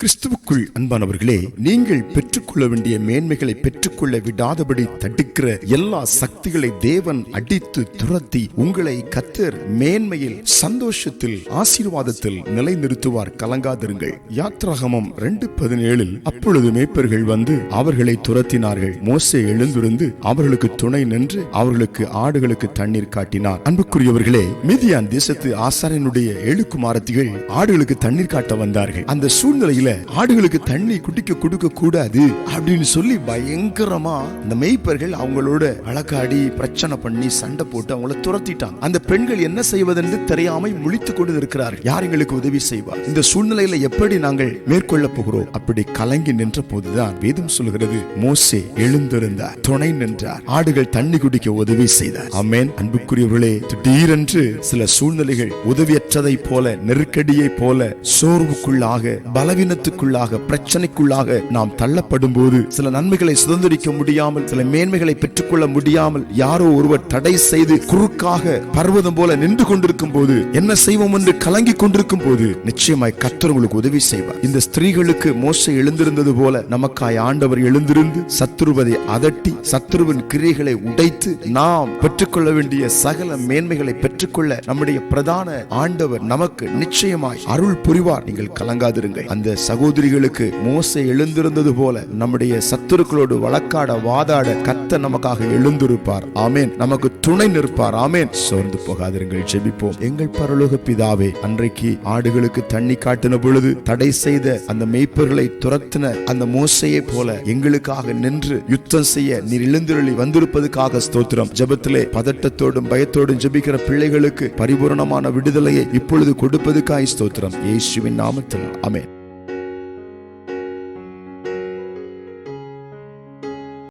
கிறிஸ்துவுக்குள் அன்பானவர்களே நீங்கள் பெற்றுக்கொள்ள வேண்டிய மேன்மைகளை பெற்றுக்கொள்ள விடாதபடி தடுக்கிற எல்லா சக்திகளை தேவன் அடித்து துரத்தி உங்களை கத்தர் மேன்மையில் சந்தோஷத்தில் ஆசீர்வாதத்தில் நிலைநிறுத்துவார். கலங்காதிருங்கள். யாத்ராகமம் ரெண்டு பதினேழில் அப்பொழுது மேய்ப்பர்கள் வந்து அவர்களை துரத்தினார்கள். மோசை எழுந்திருந்து அவர்களுக்கு துணை நின்று அவர்களுக்கு ஆடுகளுக்கு தண்ணீர் காட்டினார். அன்புக்குரியவர்களே மிதியான் தேசத்து ஆசாரியனுடைய ஏழு குமாரத்திகள் ஆடுகளுக்கு தண்ணீர் காட்ட வந்தார்கள். அந்த சூழ்நிலையில ஆடுகளுக்கு தண்ணி குடிக்க கொடுக்க கூடாது அப்படின்னு சொல்லி பயங்கரமா இந்த மெய்ப்பர்கள் அவங்களோட வழக்காடி பிரச்சனை பண்ணி சண்டை போட்டு அவங்கள துரத்திட்டாங்க. அந்த பெண்கள் என்ன செய்வதென்று தெரியாமல் முழித்துக் கொண்டு இருக்கிறார்கள் யார் எங்களுக்கு உதவி செய்வார் இந்த சூழ்நிலையில எப்படி நாங்கள் மேற்கொள்ள போகிறோம்? அப்படி கலங்கி நின்ற போதுதான் வேதம் சொல்கிறது மோசே எழுந்திருந்தார் துணை நின்றார் ஆடுகள் தண்ணி குடிக்க உதவி செய்தார். அமேன் அன்புக்குரியவர்களே திடீரென்று சில சூழ்நிலைகள் உதவியற்றதை போல நெருக்கடியை போல சோர்வுக்குள்ளாக பலவீனத்துக்குள்ளாக பிரச்சனைக்குள்ளாக நாம் தள்ளப்படும் போது சில நன்மைகளை சுதந்திரிக்க முடியாமல் சில மேன்மைகளை பெற்றுக்கொள்ள முடியாமல் யாரோ ஒருவர் தடை செய்து குறுக்காக பர்வதம் போல நின்று கொண்டிருக்கும் போது என்ன செய்வோம் என்று கலங்கி கொண்டிருக்கும் போது நிச்சயமாய் கத்தர் உங்களுக்கு உதவி செய்வார். இந்த ஸ்திரீகளுக்கு மோச எழுந்திருந்தது போல நமக்காய் ஆண்டவர் எழுந்திருந்து சத்துருவதை அதட்டி சத்துருவின் கிரியைகளை உடைத்து நாம் பெற்றுக்கொள்ள வேண்டிய சகல மேன்மைகளை பெற்றுக்கொள்ள நம்முடைய பிரதான ஆண்டவர் நமக்கு நிச்சயமாய் அருள் புரிவார். நீங்கள் கலங்காதிருங்கள். அந்த சகோதரிகளுக்கு மோசை எழுந்திருந்தது போல நம்முடைய சத்துருக்களோடு வழக்காட வாதாட கத்த நமக்காக எழுந்திருப்பார். ஆமேன். நமக்கு துணை நிற்பார். ஆமேன். சோர்ந்து போகாதிருங்கள். ஜெபிப்போம். எங்கள் பரலோக பிதாவே அன்றைக்கு ஆடுகளுக்கு தண்ணி காட்டின பொழுது தடை செய்த அந்த மெய்ப்பர்களை துரத்தின அந்த மோசையை போல எங்களுக்காக நின்று யுத்தம் செய்ய நீர் எழுந்திரளி வந்திருப்பதுக்காக ஸ்தோத்திரம். ஜபத்திலே பதட்டத்தோடும் பயத்தோடும் ஜெபிக்கிற பிள்ளைகளுக்கு பரிபூரணமான விடுதலையை இப்பொழுது கொடுப்பதுக்காய் ஸ்தோத்திரம். இயேசுவின் நாமத்தில். அமேன்